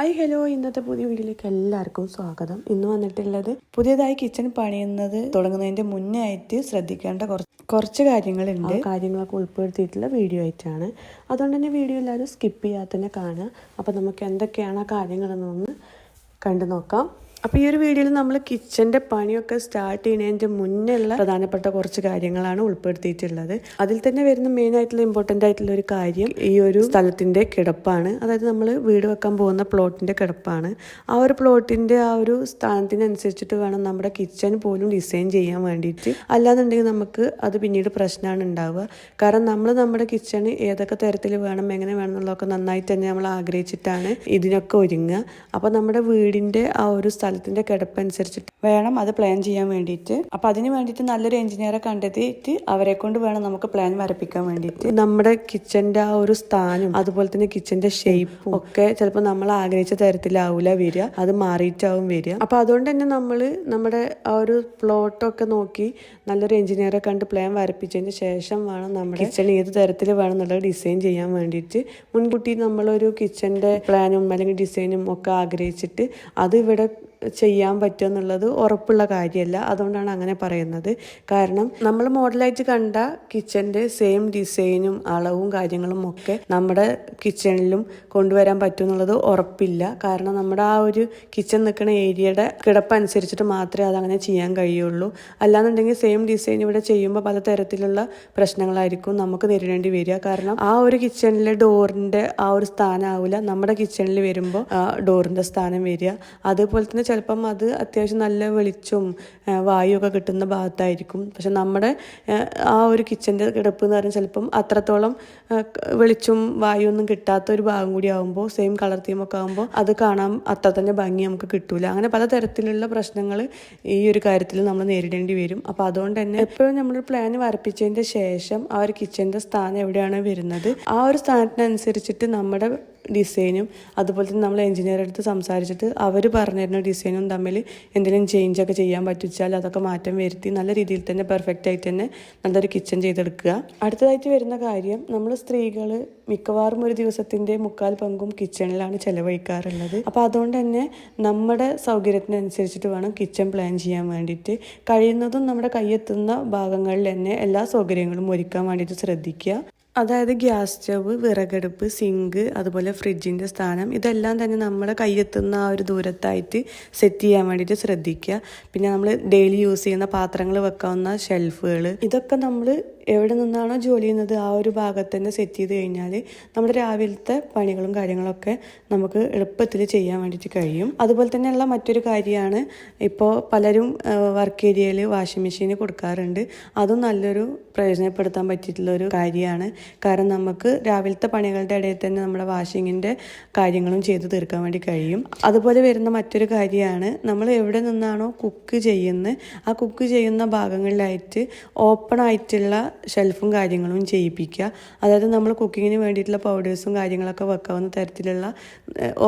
I hello ഇന്നത്തെ പുതിയ വീഡിയോയിലേക്ക് എല്ലാവർക്കും സ്വാഗതം. ഇന്ന് വന്നിട്ടുള്ളത് പുതിയതായി കിച്ചൺ പണിയുന്നത് തുടങ്ങുന്നതിന്റെ മുന്നേ ആയിട്ട് ശ്രദ്ധിക്കേണ്ട കുറച്ച് കുറച്ച് കാര്യങ്ങളുണ്ട്. കാര്യങ്ങളൊക്കെ ഉൾപ്പെടുത്തിയിട്ടുള്ള വീഡിയോ ആയിട്ടാണ്. അതുകൊണ്ട് തന്നെ വീഡിയോ എല്ലാവരും സ്കിപ്പ് ചെയ്യാതെ തന്നെ കാണുക. അപ്പോൾ നമുക്ക് എന്തൊക്കെയാണ് ആ കാര്യങ്ങളെന്നൊന്ന് കണ്ടു നോക്കാം. അപ്പോൾ ഈ ഒരു വീഡിയോയിൽ നമ്മൾ കിച്ചന്റെ പണിയൊക്കെ സ്റ്റാർട്ട് ചെയ്യുന്നതിന്റെ മുന്നുള്ള പ്രധാനപ്പെട്ട കുറച്ച് കാര്യങ്ങളാണ് ഉൾപ്പെടുത്തിയിട്ടുള്ളത്. അതിൽ തന്നെ വരുന്ന മെയിൻ ആയിട്ടുള്ള ഇമ്പോർട്ടന്റ് ആയിട്ടുള്ള ഒരു കാര്യം ഈ ഒരു സ്ഥലത്തിന്റെ കിടപ്പാണ്. അതായത് നമ്മൾ വീട് വെക്കാൻ പോകുന്ന പ്ലോട്ടിന്റെ കിടപ്പാണ്. ആ ഒരു പ്ലോട്ടിന്റെ ആ ഒരു സ്ഥാനത്തിനനുസരിച്ചിട്ട് വേണം നമ്മുടെ കിച്ചൺ പോലും ഡിസൈൻ ചെയ്യാൻ വേണ്ടിയിട്ട്. അല്ലാന്നുണ്ടെങ്കിൽ നമുക്ക് അത് പിന്നീട് പ്രശ്നമാണ് ഉണ്ടാവുക. കാരണം നമ്മൾ നമ്മുടെ കിച്ചൺ ഏതൊക്കെ തരത്തിൽ വേണം എങ്ങനെ വേണം എന്നുള്ളതൊക്കെ നന്നായിട്ട് തന്നെ നമ്മൾ ആഗ്രഹിച്ചിട്ടാണ് ഇതിനൊക്കെ ഒരുങ്ങുക. അപ്പോൾ നമ്മുടെ വീടിന്റെ ആ ഒരു സ്ഥലത്തിന്റെ കിടപ്പ് അനുസരിച്ചിട്ട് വേണം അത് പ്ലാൻ ചെയ്യാൻ വേണ്ടിയിട്ട്. അപ്പോൾ അതിന് വേണ്ടിയിട്ട് നല്ലൊരു എഞ്ചിനീയറെ കണ്ടെത്തിയിട്ട് അവരെ കൊണ്ട് വേണം നമുക്ക് പ്ലാൻ വരപ്പിക്കാൻ വേണ്ടിയിട്ട്. നമ്മുടെ കിച്ചന്റെ ആ ഒരു സ്ഥാനം അതുപോലെ തന്നെ കിച്ചന്റെ ഷേപ്പും ഒക്കെ ചിലപ്പോൾ നമ്മൾ ആഗ്രഹിച്ച തരത്തിലാവില്ല വരിക. അത് മാറിയിട്ടാവും വരിക. അപ്പോൾ അതുകൊണ്ട് തന്നെ നമ്മൾ നമ്മുടെ ആ ഒരു പ്ലോട്ടൊക്കെ നോക്കി നല്ലൊരു എഞ്ചിനീയറെ കണ്ട് പ്ലാൻ വരപ്പിച്ചതിന് ശേഷം വേണം നമ്മുടെ കിച്ചൺ ഏത് തരത്തിൽ വേണം എന്നുള്ളത് ഡിസൈൻ ചെയ്യാൻ വേണ്ടിയിട്ട്. മുൻകൂട്ടി നമ്മളൊരു കിച്ചന്റെ പ്ലാനും അല്ലെങ്കിൽ ഡിസൈനും ഒക്കെ ആഗ്രഹിച്ചിട്ട് അത് ഇവിടെ ചെയ്യാൻ പറ്റുക എന്നുള്ളത് ഉറപ്പുള്ള കാര്യമല്ല. അതുകൊണ്ടാണ് അങ്ങനെ പറയുന്നത്. കാരണം നമ്മൾ മോഡലായിട്ട് കണ്ട കിച്ചന്റെ സെയിം ഡിസൈനും അളവും കാര്യങ്ങളും ഒക്കെ നമ്മുടെ കിച്ചണിലും കൊണ്ടുവരാൻ പറ്റും എന്നുള്ളത് ഉറപ്പില്ല. കാരണം നമ്മുടെ ആ ഒരു കിച്ചൺ നിൽക്കുന്ന ഏരിയയുടെ കിടപ്പ് അനുസരിച്ചിട്ട് മാത്രമേ അതങ്ങനെ ചെയ്യാൻ കഴിയുള്ളൂ. അല്ലാന്നുണ്ടെങ്കിൽ സെയിം ഡിസൈൻ ഇവിടെ ചെയ്യുമ്പോൾ പലതരത്തിലുള്ള പ്രശ്നങ്ങളായിരിക്കും നമുക്ക് നേരിടേണ്ടി വരിക. കാരണം ആ ഒരു കിച്ചണിലെ ഡോറിന്റെ ആ ഒരു സ്ഥാനം ആവില്ല. നമ്മുടെ കിച്ചണിൽ വരുമ്പോൾ ഡോറിന്റെ സ്ഥാനം വരിക. അതുപോലെ തന്നെ ചിലപ്പം അത് അത്യാവശ്യം നല്ല വെളിച്ചവും വായുവൊക്കെ കിട്ടുന്ന ഭാഗത്തായിരിക്കും. പക്ഷെ നമ്മുടെ ആ ഒരു കിച്ചന്റെ കിടപ്പ് എന്ന് പറഞ്ഞാൽ ചിലപ്പം അത്രത്തോളം വെളിച്ചവും വായുവൊന്നും കിട്ടാത്ത ഒരു ഭാഗം കൂടി ആകുമ്പോൾ സെയിം കളർ തീമൊക്കെ ആകുമ്പോൾ അത് കാണാൻ അത്ര തന്നെ ഭംഗി നമുക്ക് കിട്ടൂല. അങ്ങനെ പലതരത്തിലുള്ള പ്രശ്നങ്ങൾ ഈ ഒരു കാര്യത്തിൽ നമ്മൾ നേരിടേണ്ടി വരും. അപ്പോൾ അതുകൊണ്ട് തന്നെ എപ്പോഴും നമ്മൾ പ്ലാൻ വരപ്പിച്ചതിന്റെ ശേഷം ആ ഒരു കിച്ചന്റെ സ്ഥാനം എവിടെയാണ് വരുന്നത്? ആ ഒരു സ്ഥാനത്തിനനുസരിച്ചിട്ട് നമ്മുടെ ഡിസൈനും അതുപോലെ തന്നെ നമ്മൾ എഞ്ചിനീയർ അടുത്ത് സംസാരിച്ചിട്ട് അവർ പറഞ്ഞിരുന്ന ഡിസൈനും തമ്മിൽ എന്തെങ്കിലും ചേഞ്ച് ഒക്കെ ചെയ്യാൻ പറ്റിച്ചാൽ അതൊക്കെ മാറ്റം വരുത്തി നല്ല രീതിയിൽ തന്നെ പെർഫെക്റ്റ് ആയിട്ട് തന്നെ നല്ലൊരു കിച്ചൺ ചെയ്തെടുക്കുക. അടുത്തതായിട്ട് വരുന്ന കാര്യം നമ്മൾ സ്ത്രീകൾ മിക്കവാറും ഒരു ദിവസത്തിന്റെ മുക്കാൽ പങ്കും കിച്ചണിലാണ് ചിലവഴിക്കാറുള്ളത്. അപ്പോൾ അതുകൊണ്ട് തന്നെ നമ്മുടെ സൗകര്യത്തിനനുസരിച്ചിട്ട് വേണം കിച്ചൺ പ്ലാൻ ചെയ്യാൻ വേണ്ടിയിട്ട്. കഴിയുന്നതും നമ്മുടെ കയ്യെത്തുന്ന ഭാഗങ്ങളിൽ തന്നെ എല്ലാ സൗകര്യങ്ങളും ഒരുക്കാൻ വേണ്ടിയിട്ട് ശ്രദ്ധിക്കുക. അതായത് ഗ്യാസ് സ്റ്റവ് വിറകടുപ്പ് സിങ്ക് അതുപോലെ ഫ്രിഡ്ജിന്റെ സ്ഥാനം ഇതെല്ലാം തന്നെ നമ്മുടെ കയ്യെത്തുന്ന ആ ഒരു ദൂരത്തായിട്ട് സെറ്റ് ചെയ്യാൻ വേണ്ടിയിട്ട് ശ്രദ്ധിക്കുക. പിന്നെ നമ്മൾ ഡെയിലി യൂസ് ചെയ്യുന്ന പാത്രങ്ങൾ വെക്കാവുന്ന ഷെൽഫുകൾ ഇതൊക്കെ നമ്മൾ എവിടെ നിന്നാണോ ജോലി ചെയ്യുന്നത് ആ ഒരു ഭാഗത്ത് തന്നെ സെറ്റ് ചെയ്ത് കഴിഞ്ഞാൽ നമ്മുടെ രാവിലത്തെ പണികളും കാര്യങ്ങളൊക്കെ നമുക്ക് എളുപ്പത്തിൽ ചെയ്യാൻ വേണ്ടിയിട്ട് കഴിയും. അതുപോലെ തന്നെയുള്ള മറ്റൊരു കാര്യമാണ് ഇപ്പോൾ പലരും വർക്ക് ഏരിയയിൽ വാഷിംഗ് മെഷീന് കൊടുക്കാറുണ്ട്. അതും നല്ലൊരു പ്രയോജനപ്പെടുത്താൻ പറ്റിയിട്ടുള്ള ഒരു കാര്യമാണ്. കാരണം നമുക്ക് രാവിലത്തെ പണികളുടെ ഇടയിൽ തന്നെ നമ്മുടെ വാഷിങ്ങിന്റെ കാര്യങ്ങളും ചെയ്ത് തീർക്കാൻ വേണ്ടി കഴിയും. അതുപോലെ വരുന്ന മറ്റൊരു കാര്യമാണ് നമ്മൾ എവിടെ നിന്നാണോ കുക്ക് ചെയ്യുന്നത്. ആ കുക്ക് ചെയ്യുന്ന ഭാഗങ്ങളിലായിട്ട് ഓപ്പൺ ആയിട്ടുള്ള ഷെൽഫും കാര്യങ്ങളും ചെയ്യിപ്പിക്കുക. അതായത് നമ്മൾ കുക്കിങ്ങിന് വേണ്ടിയിട്ടുള്ള പൗഡേഴ്സും കാര്യങ്ങളൊക്കെ വെക്കാവുന്ന തരത്തിലുള്ള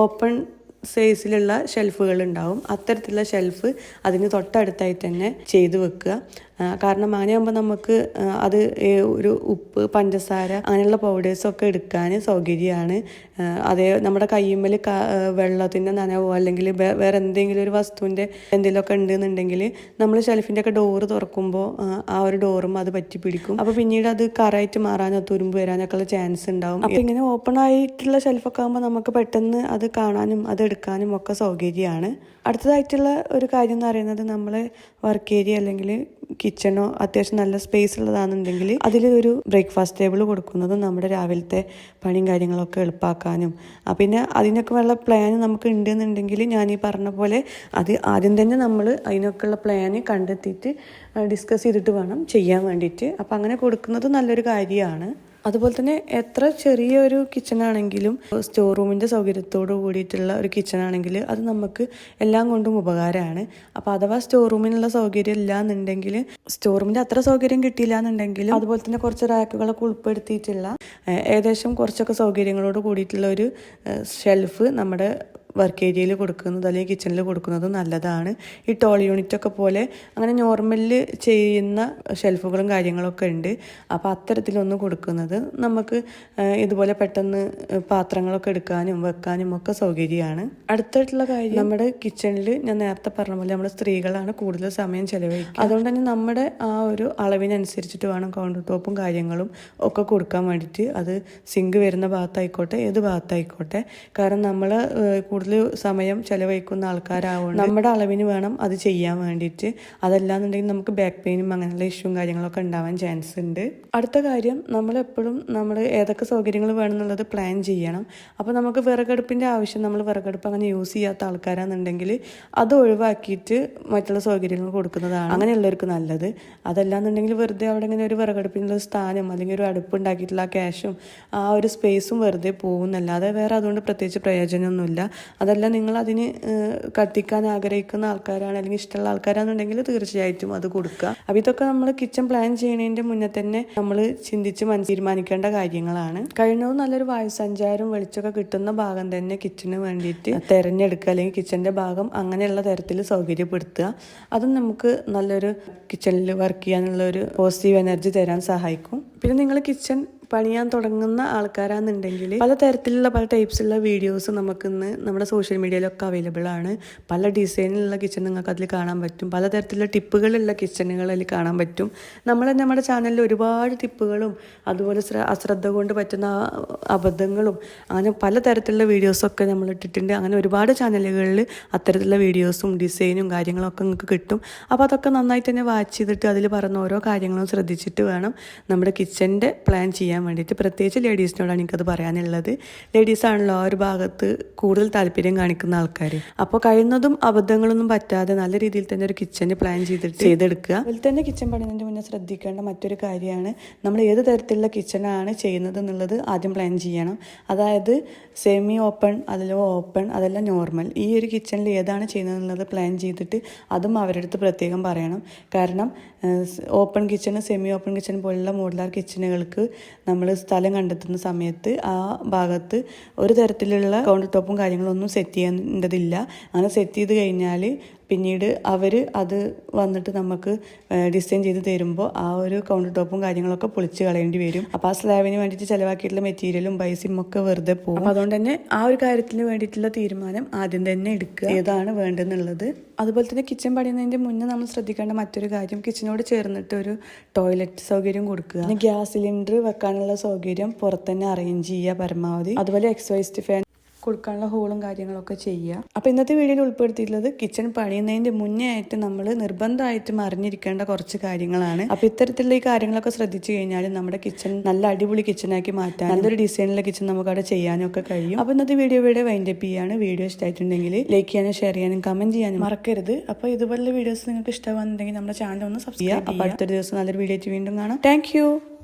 ഓപ്പൺ സൈസിലുള്ള ഷെൽഫുകൾ ഉണ്ടാവും. അത്തരത്തിലുള്ള ഷെൽഫ് അതിന് തൊട്ടടുത്തായി തന്നെ ചെയ്തു വെക്കുക. കാരണം അങ്ങനെയാകുമ്പോൾ നമുക്ക് അത് ഒരു ഉപ്പ് പഞ്ചസാര അങ്ങനെയുള്ള പൗഡേഴ്സൊക്കെ എടുക്കാൻ സൗകര്യമാണ്. അതേ നമ്മുടെ കയ്യുമ്മൽ വെള്ളത്തിന്റെ നനവോ അല്ലെങ്കിൽ വേറെ എന്തെങ്കിലും ഒരു വസ്തുവിന്റെ എന്തെങ്കിലുമൊക്കെ ഉണ്ടെന്നുണ്ടെങ്കിൽ നമ്മൾ ഷെൽഫിന്റെ ഒക്കെ ഡോറ് തുറക്കുമ്പോൾ ആ ഒരു ഡോറും അത് പറ്റി പിടിക്കും. അപ്പോൾ പിന്നീട് അത് കറായിട്ട് മാറാനോ തുരുമ്പ് വരാനൊക്കെ ഉള്ള ചാൻസ് ഉണ്ടാവും. അപ്പോൾ ഇങ്ങനെ ഓപ്പൺ ആയിട്ടുള്ള ഷെൽഫൊക്കെ ആകുമ്പോൾ നമുക്ക് പെട്ടെന്ന് അത് കാണാനും അത് എടുക്കാനും ഒക്കെ സൗകര്യമാണ്. അടുത്തതായിട്ടുള്ള ഒരു കാര്യം എന്ന് പറയുന്നത് നമ്മൾ വർക്ക് ഏരിയ അല്ലെങ്കിൽ കിച്ചണോ അത്യാവശ്യം നല്ല സ്പേസ് ഉള്ളതാണെന്നുണ്ടെങ്കിൽ അതിൽ ഒരു ബ്രേക്ക്ഫാസ്റ്റ് ടേബിൾ കൊടുക്കുന്നത് നമ്മുടെ രാവിലത്തെ പണിയും കാര്യങ്ങളൊക്കെ എളുപ്പമാക്കാനും പിന്നെ അതിനൊക്കെ ഉള്ള പ്ലാൻ നമുക്ക് ഉണ്ടെന്നുണ്ടെങ്കിൽ ഞാൻ ഈ പറഞ്ഞ പോലെ അത് ആദ്യം തന്നെ നമ്മൾ അതിനൊക്കെയുള്ള പ്ലാൻ കണ്ടെത്തിയിട്ട് ഡിസ്കസ് ചെയ്തിട്ട് വേണം ചെയ്യാൻ വേണ്ടിയിട്ട്. അപ്പം അങ്ങനെ കൊടുക്കുന്നത് നല്ലൊരു കാര്യമാണ്. അതുപോലെ തന്നെ എത്ര ചെറിയൊരു കിച്ചൺ ആണെങ്കിലും സ്റ്റോർ റൂമിന്റെ സൗകര്യത്തോട് കൂടിയിട്ടുള്ള ഒരു കിച്ചൺ ആണെങ്കിൽ അത് നമുക്ക് എല്ലാം കൊണ്ടും ഉപകാരമാണ്. അപ്പോൾ അഥവാ സ്റ്റോർ റൂമിനുള്ള സൗകര്യം ഇല്ല എന്നുണ്ടെങ്കിൽ സ്റ്റോർ റൂമിന്റെ അത്ര സൗകര്യം കിട്ടിയില്ല എന്നുണ്ടെങ്കിൽ അതുപോലെ തന്നെ കുറച്ച് റാക്കുകളൊക്കെ ഉൾപ്പെടുത്തിയിട്ടുള്ള ഏകദേശം കുറച്ചൊക്കെ സൗകര്യങ്ങളോട് കൂടിയിട്ടുള്ള ഒരു ഷെൽഫ് നമ്മുടെ വർക്ക് ഏരിയയിൽ കൊടുക്കുന്നത് അല്ലെങ്കിൽ കിച്ചണിൽ കൊടുക്കുന്നത് നല്ലതാണ്. ഈ ടോൾ യൂണിറ്റ് ഒക്കെ പോലെ അങ്ങനെ നോർമലിൽ ചെയ്യുന്ന ഷെൽഫുകളും കാര്യങ്ങളൊക്കെ ഉണ്ട്. അപ്പോൾ അത്തരത്തിലൊന്ന് കൊടുക്കുന്നത് നമുക്ക് ഇതുപോലെ പെട്ടെന്ന് പാത്രങ്ങളൊക്കെ എടുക്കാനും വെക്കാനും ഒക്കെ സൗകര്യമാണ്. അടുത്തായിട്ടുള്ള കാര്യം? നമ്മുടെ കിച്ചണിൽ ഞാൻ നേരത്തെ പറഞ്ഞ പോലെ നമ്മുടെ സ്ത്രീകളാണ് കൂടുതൽ സമയം ചെലവഴിക്കുക. അതുകൊണ്ട് തന്നെ നമ്മുടെ ആ ഒരു അളവിനനുസരിച്ചിട്ട് വേണം കൗണ്ടർ ടോപ്പും കാര്യങ്ങളും ഒക്കെ കൊടുക്കാൻ വേണ്ടിയിട്ട്. അത് സിങ്ക് വരുന്ന ഭാഗത്തായിക്കോട്ടെ ഏത് ഭാഗത്തായിക്കോട്ടെ. കാരണം നമ്മൾ കൂടുതൽ സമയം ചെലവഴിക്കുന്ന ആൾക്കാരാവുക നമ്മുടെ അളവിന് വേണം അത് ചെയ്യാൻ വേണ്ടിയിട്ട്. അതല്ലാന്നുണ്ടെങ്കിൽ നമുക്ക് ബാക്ക് പെയിനും അങ്ങനെയുള്ള ഇഷ്യൂവും കാര്യങ്ങളൊക്കെ ഉണ്ടാവാൻ ചാൻസ് ഉണ്ട്. അടുത്ത കാര്യം നമ്മളെപ്പോഴും നമ്മൾ ഏതൊക്കെ സൗകര്യങ്ങൾ വേണം എന്നുള്ളത് പ്ലാൻ ചെയ്യണം. അപ്പോൾ നമുക്ക് വിറകടുപ്പിന്റെ ആവശ്യം നമ്മൾ വിറകടുപ്പ് അങ്ങനെ യൂസ് ചെയ്യാത്ത ആൾക്കാരാണെന്നുണ്ടെങ്കിൽ അത് ഒഴിവാക്കിയിട്ട് മറ്റുള്ള സൗകര്യങ്ങൾ കൊടുക്കുന്നതാണ് അങ്ങനെയുള്ളവർക്ക് നല്ലത്. അതല്ലാന്നുണ്ടെങ്കിൽ വെറുതെ അവിടെ ഇങ്ങനെ ഒരു വിറകടുപ്പിനുള്ള സ്ഥാനം അല്ലെങ്കിൽ ഒരു അടുപ്പ് ഉണ്ടാക്കിയിട്ടുള്ള ആ ക്യാഷും ആ ഒരു സ്പേസും വെറുതെ പോകുന്നല്ലാതെ വേറെ അതുകൊണ്ട് പ്രത്യേകിച്ച് പ്രയോജനമൊന്നുമില്ല. അതല്ല നിങ്ങൾ അതിന് കത്തിക്കാൻ ആഗ്രഹിക്കുന്ന ആൾക്കാരാണ് അല്ലെങ്കിൽ ഇഷ്ടമുള്ള ആൾക്കാരാണെന്നുണ്ടെങ്കിൽ തീർച്ചയായിട്ടും അത് കൊടുക്കുക. അപ്പോൾ ഇതൊക്കെ നമ്മൾ കിച്ചൺ പ്ലാൻ ചെയ്യണതിന്റെ മുന്നേ തന്നെ നമ്മൾ ചിന്തിച്ച് മനസ്സിൽ തീരുമാനിക്കേണ്ട കാര്യങ്ങളാണ്. കഴിയുന്നതും നല്ലൊരു വായുസഞ്ചാരം വെളിച്ചമൊക്കെ കിട്ടുന്ന ഭാഗം തന്നെ കിച്ചണിന് വേണ്ടിയിട്ട് തിരഞ്ഞെടുക്കുക അല്ലെങ്കിൽ കിച്ചന്റെ ഭാഗം അങ്ങനെയുള്ള തരത്തിൽ സൗകര്യപ്പെടുത്തുക. അതും നമുക്ക് നല്ലൊരു കിച്ചണിൽ വർക്ക് ചെയ്യാനുള്ള ഒരു പോസിറ്റീവ് എനർജി തരാൻ സഹായിക്കും. പിന്നെ നിങ്ങൾ കിച്ചൺ പണിയാൻ തുടങ്ങുന്ന ആൾക്കാരാണെന്നുണ്ടെങ്കിൽ പല തരത്തിലുള്ള പല ടൈപ്സുള്ള വീഡിയോസ് നമുക്കിന്ന് നമ്മുടെ സോഷ്യൽ മീഡിയയിലൊക്കെ അവൈലബിൾ ആണ്. പല ഡിസൈനിലുള്ള കിച്ചൺ നിങ്ങൾക്ക് അതിൽ കാണാൻ പറ്റും. പല തരത്തിലുള്ള ടിപ്പുകളുള്ള കിച്ചണുകൾ അതിൽ കാണാൻ പറ്റും. നമ്മൾ നമ്മുടെ ചാനലിൽ ഒരുപാട് ടിപ്പുകളും അതുപോലെ ശ്ര- അശ്രദ്ധ കൊണ്ട് പറ്റുന്ന അബദ്ധങ്ങളും അങ്ങനെ പല പലതരത്തിലുള്ള വീഡിയോസൊക്കെ നമ്മൾ ഇട്ടിട്ടുണ്ട്. അങ്ങനെ ഒരുപാട് ചാനലുകളിൽ അത്തരത്തിലുള്ള വീഡിയോസും ഡിസൈനും കാര്യങ്ങളൊക്കെ നിങ്ങൾക്ക് കിട്ടും. അപ്പോൾ അതൊക്കെ നന്നായിട്ട് തന്നെ വാച്ച് ചെയ്തിട്ട് അതിൽ പറഞ്ഞ ഓരോ കാര്യങ്ങളും ശ്രദ്ധിച്ചിട്ട് വേണം നമ്മുടെ കിച്ചന്റെ പ്ലാൻ ചെയ്യാൻ വേണ്ടിയിട്ട് പ്രത്യേകിച്ച് ലേഡീസിനോടാണ് എനിക്കത് പറയാനുള്ളത്. ലേഡീസാണല്ലോ ആ ഒരു ഭാഗത്ത് കൂടുതൽ താല്പര്യം കാണിക്കുന്ന ആൾക്കാർ അപ്പോൾ കഴിയുന്നതും അബദ്ധങ്ങളൊന്നും പറ്റാതെ നല്ല രീതിയിൽ തന്നെ ഒരു കിച്ചന് പ്ലാൻ ചെയ്തിട്ട് ചെയ്തെടുക്കുക. അതിൽ തന്നെ കിച്ചൺ പണിതിന്റെ മുന്നേ ശ്രദ്ധിക്കേണ്ട മറ്റൊരു കാര്യമാണ്. നമ്മൾ ഏത് തരത്തിലുള്ള കിച്ചണാണ് ചെയ്യുന്നത് എന്നുള്ളത് ആദ്യം പ്ലാൻ ചെയ്യണം. അതായത് സെമി ഓപ്പൺ അതിലോ ഓപ്പൺ അതെല്ലാം നോർമൽ ഈ ഒരു കിച്ചണിൽ ഏതാണ് ചെയ്യുന്നത് എന്നുള്ളത് പ്ലാൻ ചെയ്തിട്ട് അതും അവരുടെ അടുത്ത് പ്രത്യേകം പറയണം. കാരണം open kitchen semi open kitchen പോലുള്ള മോഡുലാർ കിച്ചണുകൾക്ക് നമ്മൾ സ്ഥലം കണ്ടെത്തുന്ന സമയത്ത് ആ ഭാഗത്ത് ഒരു തരത്തിലുള്ള കൗണ്ടർ ടോപ്പും കാര്യങ്ങളൊന്നും സെറ്റ് ചെയ്യേണ്ടതില്ല. അങ്ങനെ സെറ്റ് ചെയ്ത് കഴിഞ്ഞാൽ പിന്നീട് അവർ അത് വന്നിട്ട് നമുക്ക് ഡിസൈൻ ചെയ്ത് തരുമ്പോൾ ആ ഒരു കൗണ്ടർ ടോപ്പും കാര്യങ്ങളൊക്കെ പൊളിച്ച് കളയേണ്ടി വരും. അപ്പോൾ ആ സ്ലാബിന് വേണ്ടിയിട്ട് ചിലവാക്കിയിട്ടുള്ള മെറ്റീരിയലും പൈസയും ഒക്കെ വെറുതെ പോകും അതുകൊണ്ട് തന്നെ ആ ഒരു കാര്യത്തിന് വേണ്ടിയിട്ടുള്ള തീരുമാനം ആദ്യം തന്നെ എടുക്കുക. ഏതാണ് വേണ്ടെന്നുള്ളത് അതുപോലെ തന്നെ കിച്ചൺ പണിയുന്നതിന്റെ മുന്നേ നമ്മൾ ശ്രദ്ധിക്കേണ്ട മറ്റൊരു കാര്യം കിച്ചനോട് ചേർന്നിട്ട് ഒരു ടോയ്ലറ്റ് സൗകര്യം കൊടുക്കുക. ഗ്യാസ് സിലിണ്ടർ വെക്കാനുള്ള സൗകര്യം പുറത്തുതന്നെ അറേഞ്ച് ചെയ്യുക പരമാവധി. അതുപോലെ എക്സോയിസ്റ്റ് ഫാൻ കൊടുക്കാനുള്ള ഹോളും കാര്യങ്ങളൊക്കെ ചെയ്യുക. അപ്പോൾ ഇന്നത്തെ വീഡിയോയിൽ ഉൾപ്പെടുത്തിയിട്ടുള്ളത് കിച്ചൺ പണിയുന്നതിന്റെ മുന്നേ ആയിട്ട് നമ്മൾ നിർബന്ധമായിട്ടും അറിഞ്ഞിരിക്കേണ്ട കുറച്ച് കാര്യങ്ങളാണ്. അപ്പോൾ ഇത്തരത്തിലുള്ള ഈ കാര്യങ്ങളൊക്കെ ശ്രദ്ധിച്ചു കഴിഞ്ഞാൽ നമ്മുടെ കിച്ചൺ നല്ല അടിപൊളി കിച്ചണാക്കി മാറ്റാൻ നല്ലൊരു ഡിസൈനിലുള്ള കിച്ചൺ നമുക്ക് അവിടെ ചെയ്യാനും ഒക്കെ കഴിയും. അപ്പോൾ ഇന്നത്തെ വീഡിയോ ഇവിടെ വൈൻഡ് അപ്പ് ചെയ്യാണ്. വീഡിയോ ഇഷ്ടമായിട്ടുണ്ടെങ്കിൽ ലൈക്ക് ചെയ്യാനും ഷെയർ ചെയ്യാനും കമന്റ് ചെയ്യാനും മറക്കരുത്. അപ്പോൾ ഇതുപോലെ വീഡിയോസ് നിങ്ങൾക്ക് ഇഷ്ടമാണെന്നുണ്ടെങ്കിൽ നമ്മുടെ ചാനൽ ഒന്ന് സബ്സ്ക്രൈബ് ചെയ്യുക. അപ്പോൾ അടുത്തൊരു ദിവസം നല്ലൊരു വീഡിയോ വീണ്ടും കാണാം. താങ്ക്